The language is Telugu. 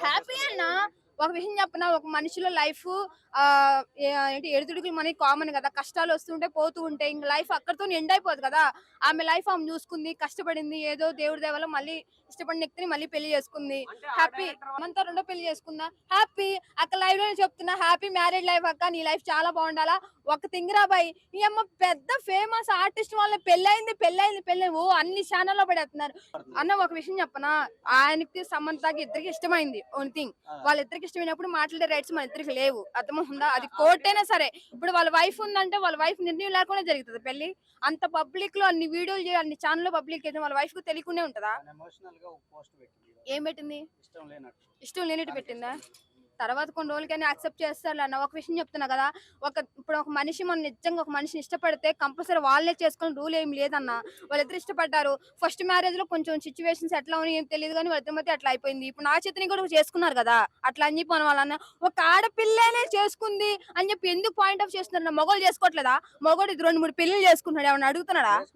హ్యాపీ అన్న? ఒక విషయం చెప్పిన? ఒక మనిషిలో లైఫ్ ఏంటి ఎడుతుడికి మనకి కామన్ కదా. కష్టాలు వస్తుంటే పోతూ ఉంటాయి ఇంక లైఫ్ అక్కడితో ఎండ్ అయిపోదు కదా. ఆమె లైఫ్ ఆమె చూసుకుంది కష్టపడింది ఏదో దేవుడి దేవల మళ్ళీ ఇష్టపడిన వ్యక్తిని మళ్ళీ పెళ్ళి చేసుకుంది. హ్యాపీ మనతో రెండో పెళ్ళి చేసుకుందా? హ్యాపీ అక్క లైవ్లో చెప్తున్నా హ్యాపీ మ్యారేజ్ లైఫ్ అక్క నీ లైఫ్ చాలా బాగుండాలా? ఒక తింగరా బాయ్ ఈ అమ్మ పెద్ద ఫేమస్ ఆర్టిస్ట్ వాళ్ళ పెళ్ళైంది పెళ్ళైంది పెళ్ళి ఓ అన్ని ఛానల్లో పడేస్తున్నారు అన్న ఒక విషయం చెప్పనా? ఆయనకి సమంతకి ఇద్దరికి ఇష్టమైంది ఓన్ థింగ్ వాళ్ళిద్దరికి ఇష్టమైనప్పుడు మాట్లాడే రైట్స్ మన ఇద్దరికి లేవు. అర్థమవుతుందా? అది కోర్ట్ అయినా సరే ఇప్పుడు వాళ్ళ వైఫ్ ఉందంటే వాళ్ళ వైఫ్ నిర్ణయం లేకుండా జరుగుతుంది పెళ్ళి అంత పబ్లిక్లో అన్ని వీడియోలు చేయాలి అన్ని ఛానల్ పబ్లిక్ అయితే వాళ్ళ వైఫ్కు తెలియకుండా ఉంటుందా? ఏం పెట్టింది? ఇష్టం లేనట్టు. పెట్టిందా? తర్వాత కొన్ని రోజులకైనా యాక్సెప్ట్ చేస్తారు అన్న. ఒక విషయం చెప్తున్నా కదా ఒక ఇప్పుడు ఒక మనిషి మనం నిజంగా ఒక మనిషిని ఇష్టపడితే కంపల్సరీ వాళ్ళే చేసుకుని రూల్ ఏం లేదన్న. వాళ్ళిద్దరు ఇష్టపడ్డారు. ఫస్ట్ మ్యారేజ్లో కొంచెం సిచ్యువేషన్స్ ఎట్లా ఉన్నాయి ఏం తెలియదు కానీ వాళ్ళిద్దరి మధ్య అట్లా అయిపోయింది. ఇప్పుడు నా చేతిని కూడా చేసుకున్నారు కదా అట్లా అని చెప్పి మన వాళ్ళన్న ఒక ఆడపిల్లనే చేసుకుంది అని చెప్పి ఎందుకు పాయింట్ ఆఫ్ చేస్తున్నారు మగవాళ్ళు చేసుకోవట్లేదా? మగవాడు ఇది రెండు మూడు పెళ్ళి చేసుకుంటున్నాడు ఏమన్నా అడుగుతున్నాడా?